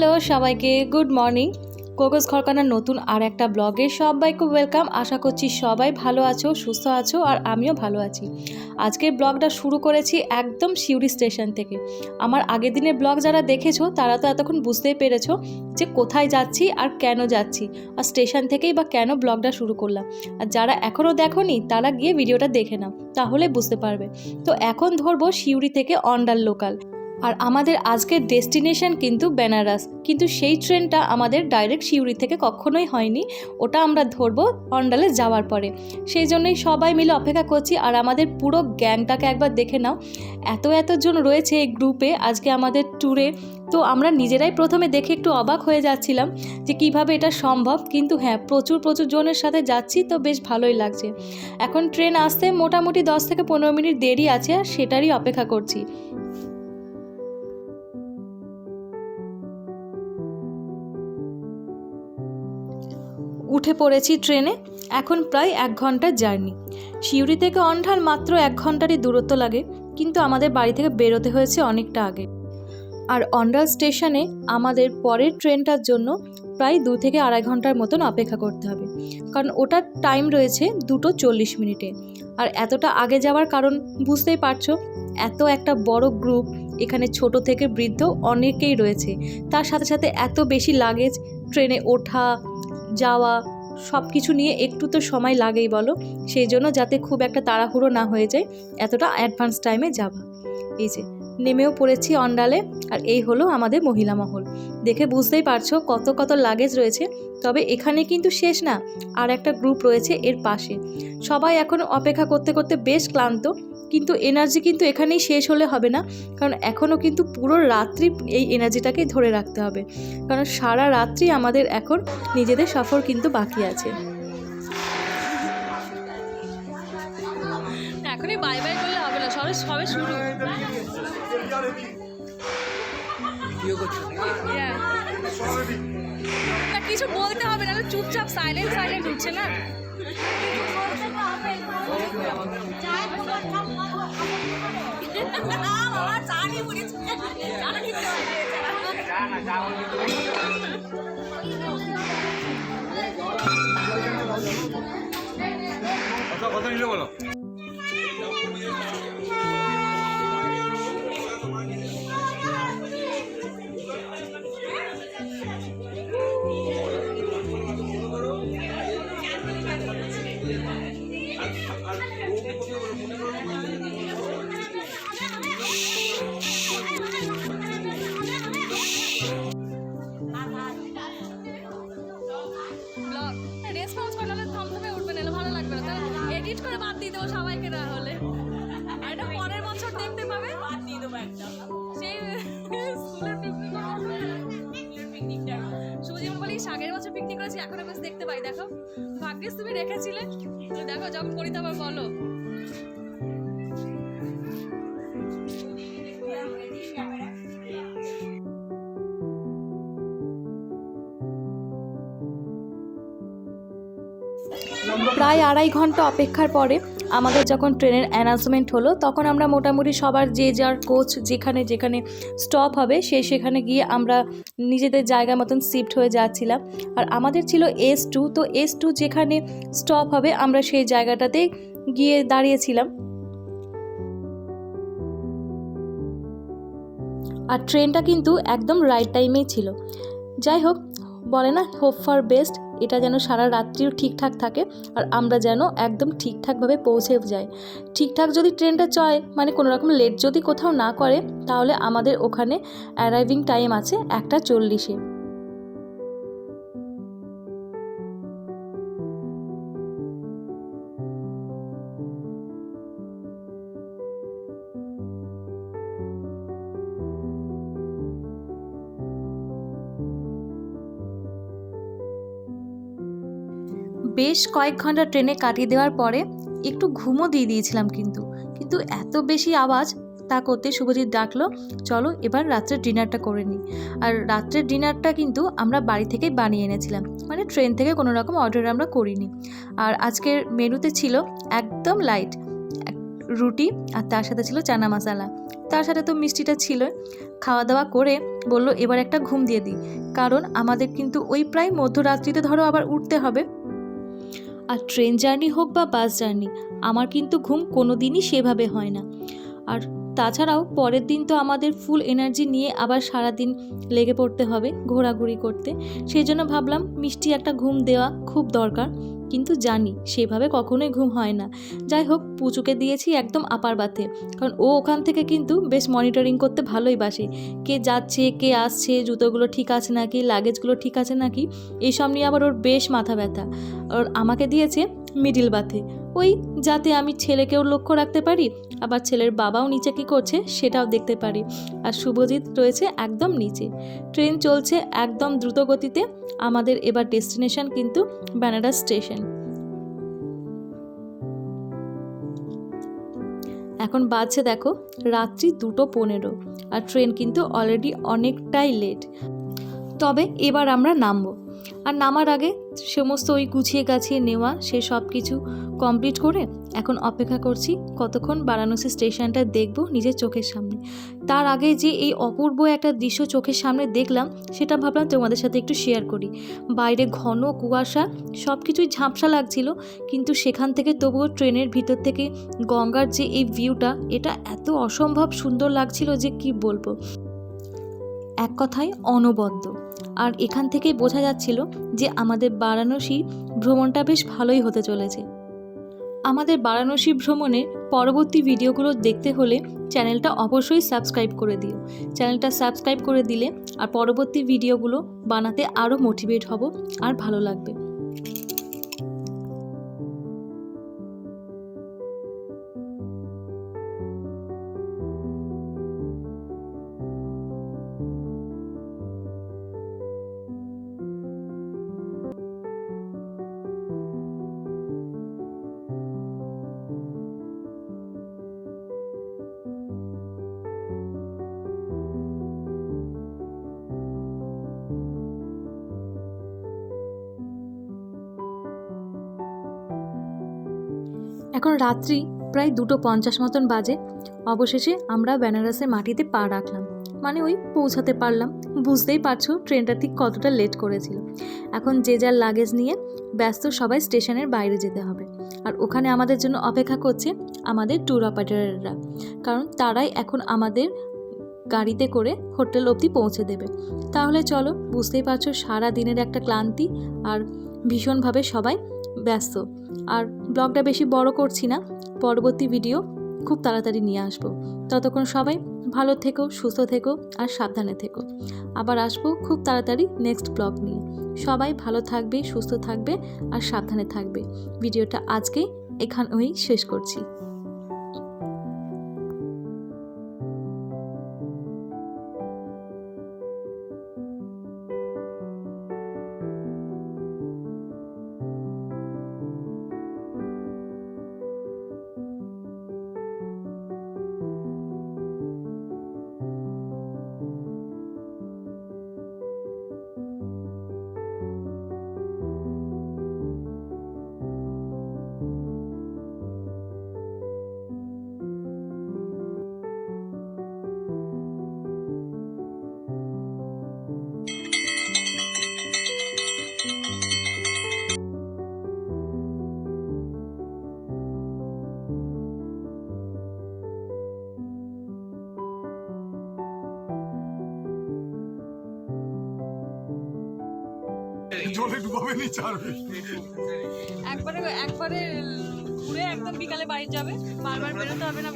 Hello সবাইকে good morning Cocos খরকানার নতুন আর একটা ব্লগে সবাইকে ওয়েলকাম। আশা করছি সবাই ভালো আছো, সুস্থ আছো আর আমিও ভালো আছি। আজকের ব্লগটা শুরু করেছি একদম সিউড়ি স্টেশন থেকে। আমার আগের দিনের ব্লগ যারা দেখেছ, তারা তো এতক্ষণ বুঝতেই পেরেছ যে কোথায় যাচ্ছি আর কেন যাচ্ছি আর স্টেশন থেকেই বা কেন ব্লগটা শুরু করলাম। আর যারা এখনও দেখোনি, তারা গিয়ে ভিডিওটা দেখে নাও, তাহলে বুঝতে পারবে। তো এখন ধরবো সিউড়ি থেকে অন্ডার লোকাল। আর আমাদের আজকের ডেস্টিনেশন কিন্তু বেনারস। কিন্তু সেই ট্রেনটা আমাদের ডাইরেক্ট সিউড়ি থেকে কখনোই হয়নি। ওটা আমরা ধরবো অন্ডালে যাওয়ার পরে। সেই জন্যই সবাই মিলে অপেক্ষা করছি আর আমাদের পুরো গ্যাংটাকে একবার দেখে নাও। এত এতজন রয়েছে এই গ্রুপে আজকে আমাদের ট্যুরে। তো আমরা নিজেরাই প্রথমে দেখে একটু অবাক হয়ে যাচ্ছিলাম যে কীভাবে এটা সম্ভব। কিন্তু হ্যাঁ প্রচুর প্রচুর জনের সাথে যাচ্ছি তো বেশ ভালোই লাগছে। এখন ট্রেন আসতে মোটামুটি দশ থেকে পনেরো মিনিট দেরি আছে আর সেটারই অপেক্ষা করছি। উঠে পড়েছি ট্রেনে। এখন প্রায় এক ঘণ্টার জার্নি। সিউড়ি থেকে অন্ধার মাত্র এক ঘন্টারই দূরত্ব লাগে, কিন্তু আমাদের বাড়ি থেকে বেরোতে হয়েছে অনেকটা আগে। আর অন্ডাল স্টেশনে আমাদের পরের ট্রেনটার জন্য প্রায় দু থেকে আড়াই ঘণ্টার মতন অপেক্ষা করতে হবে। কারণ ওটার টাইম রয়েছে দুটো চল্লিশ মিনিটে। আর এতটা আগে যাওয়ার কারণ বুঝতেই পারছ, এত একটা বড় গ্রুপ, এখানে ছোট থেকে বৃদ্ধ অনেকেই রয়েছে। তার সাথে সাথে এত বেশি লাগেজ, ট্রেনে ওঠা যাওয়া সব কিছু নিয়ে একটু তো সময় লাগেই বলো। সেই জন্য যাতে খুব একটা তাড়াহুড়ো না হয়ে যায়, এতটা অ্যাডভান্স টাইমে যাওয়া। এই যে, নেমেও পড়েছি অন্ডালে, আর এই হলো আমাদের মহিলা মহল। দেখে বুঝতেই পারছ কত কত লাগেজ রয়েছে, তবে এখানে কিন্তু শেষ না, আর একটা গ্রুপ রয়েছে এর পাশে। সবাই এখন অপেক্ষা করতে করতে বেশ ক্লান্ত কিন্তু এনার্জি কিন্তু এখানেই শেষ হলে হবে না। কারণ এখনও কিন্তু পুরো রাত্রি এই এনার্জিটাকেই ধরে রাখতে হবে। কারণ সারা রাত্রি আমাদের এখন নিজেদের সফর কিন্তু বাকি আছে। এখনই বাই বাই করলে হবে না সবে সবে শুরু। না কিছু বলতে হবে না চুপচাপ সাইলেন্ট সাইলেন্ট উঠছে না। কত কত নিলে বলো ব্লগ পিকনিক এখন বেশ দেখতে পাই, দেখো। ভাগ্যিস তুমি রেখেছিলে? দেখো, যখন করি তো আবার বলো। প্রায় আড়াই ঘণ্টা অপেক্ষার পরে আমাদের যখন ট্রেনের অ্যানাউন্সমেন্ট হলো, তখন আমরা মোটামুটি সবার যে যার কোচ যেখানে যেখানে স্টপ হবে, সে সেখানে গিয়ে আমরা নিজেদের জায়গা মতন শিফট হয়ে যাচ্ছিলাম। আর আমাদের ছিল এস টু তো এস টু যেখানে স্টপ হবে, আমরা সেই জায়গাটাতে গিয়ে দাঁড়িয়েছিলাম। আর ট্রেনটা কিন্তু একদম রাইট টাইমেই ছিল। যাই হোক বলে না হোপ ফর বেস্ট এটা যেন সারা রাত্রিও ঠিকঠাক থাকে আর আমরা যেন একদম ঠিকঠাকভাবে পৌঁছে যাই। ঠিকঠাক যদি ট্রেনটা চয় মানে কোনো রকম লেট যদি কোথাও না করে, তাহলে আমাদের ওখানে অ্যারাইভিং টাইম আছে একটা চল্লিশে। বেশ কয়েক ঘণ্টা ট্রেনে কাটিয়ে দেওয়ার পরে একটু ঘুমও দিয়ে দিয়েছিলাম কিন্তু। কিন্তু এত বেশি আওয়াজ তা করতে শুভজিৎ ডাকলো, চলো এবার রাত্রের ডিনারটা করে নিই। আর রাত্রের ডিনারটা কিন্তু আমরা বাড়ি থেকেই বানিয়ে এনেছিলাম। মানে ট্রেন থেকে কোনো রকম অর্ডার আমরা করিনি। আর আজকের মেনুতে ছিল একদম লাইট রুটি আর তার সাথে ছিল চানা মশালা। তার সাথে তো মিষ্টিটা ছিল। খাওয়া দাওয়া করে বলল, এবার একটা ঘুম দিয়ে দিই। কারণ আমাদের কিন্তু ওই প্রায় মধ্যরাত্রিতে ধরো আবার উঠতে হবে। আর ট্রেন জার্নি হোক বা বাস জার্নি, আমার কিন্তু ঘুম কোনো দিনই সেভাবে হয় না। আর তাছাড়াও পরের দিন তো আমাদের ফুল এনার্জি নিয়ে আবার সারা দিন লেগে পড়তে হবে ঘোরাঘুরি করতে। সেই জন্য ভাবলাম মিষ্টি একটা ঘুম দেওয়া খুব দরকার, কিন্তু জানি সেভাবে কখনোই ঘুম হয় না। যাই হোক, পুচুকে দিয়েছি একদম আপার বাতে কারণ ও ওখান থেকে কিন্তু বেশ মনিটরিং করতে ভালোই বাসে। কে যাচ্ছে, কে আসছে, জুতোগুলো ঠিক আছে নাকি লাগেজগুলো ঠিক আছে নাকি এইসব নিয়ে আবার ওর বেশ মাথা ব্যথা। আর আমাকে দিয়েছে মিডিল বাথে। ওই, যাতে আমি ছেলেকেও লক্ষ্য রাখতে পারি, আবার ছেলের বাবাও নিচে কী করছে সেটাও দেখতে পারি। আর শুভজিৎ রয়েছে একদম নিচে। ট্রেন চলছে একদম দ্রুত গতিতে আমাদের এবার ডেস্টিনেশন কিন্তু বেনারস স্টেশন। এখন বাজছে দেখো রাত্রি দুটো পনেরো, আর ট্রেন কিন্তু অলরেডি অনেকটাই লেট তবে এবার আমরা নামবো। আর নামার আগে সমস্ত ওই গুছিয়ে গাছিয়ে নেওয়া, সে সব কিছু কমপ্লিট করে এখন অপেক্ষা করছি কতক্ষণ বারাণসী স্টেশনটা দেখব নিজের চোখের সামনে। তার আগে যে এই অপূর্ব একটা দৃশ্য চোখের সামনে দেখলাম, সেটা ভাবলাম তোমাদের সাথে একটু শেয়ার করি। বাইরে ঘন কুয়াশা সব কিছুই ঝাপসা লাগছিল, কিন্তু সেখান থেকে তবুও ট্রেনের ভিতর থেকে গঙ্গার যে এই ভিউটা এটা এত অসম্ভব সুন্দর লাগছিল যে কি বলব। এক কথায় অনবদ্য। আর এখান থেকেই বোঝা যাচ্ছিল যে আমাদের বারাণসী ভ্রমণটা বেশ ভালোই হতে চলেছে। আমাদের বারাণসী ভ্রমণের পরবর্তী ভিডিওগুলো দেখতে হলে চ্যানেলটা অবশ্যই সাবস্ক্রাইব করে দিও। চ্যানেলটা সাবস্ক্রাইব করে দিলে আর পরবর্তী ভিডিওগুলো বানাতে আরও মোটিভেট হব আর ভালো লাগবে। এখন রাত্রি প্রায় দুটো পঞ্চাশ মতন বাজে। অবশেষে আমরা বেনারসের মাটিতে পা রাখলাম। মানে ওই পৌঁছাতে পারলাম। বুঝতেই পারছ, ট্রেনটা ঠিক কতটা লেট করেছিল। এখন যে যার লাগেজ নিয়ে ব্যস্ত সবাই স্টেশনের বাইরে যেতে হবে। আর ওখানে আমাদের জন্য অপেক্ষা করছে আমাদের ট্যুর অপারেটররা কারণ তারাই এখন আমাদের গাড়িতে করে হোটেল অবধি পৌঁছে দেবে। তাহলে চলো, বুঝতেই পারছ, সারা দিনের একটা ক্লান্তি আর ভীষণভাবে সবাই ব্যস্ত। আর ব্লগটা বেশি বড় করছি না, পরবর্তী ভিডিও খুব তাড়াতাড়ি নিয়ে আসব। ততক্ষণ সবাই ভালো থেকো, সুস্থ থেকো আর সাবধানে থেকো। আবার আসব খুব তাড়াতাড়ি নেক্সট ব্লগ নিয়ে। সবাই ভালো থাকবে, সুস্থ থাকবে আর সাবধানে থাকবে। ভিডিওটা আজকেই এখানেই শেষ করছি। জলে ডুবাবে নি ছাড়বে একবারে একবারে ঘুরে একদম বিকালে বাড়ি যাবে। বারবার বেরোতে হবে না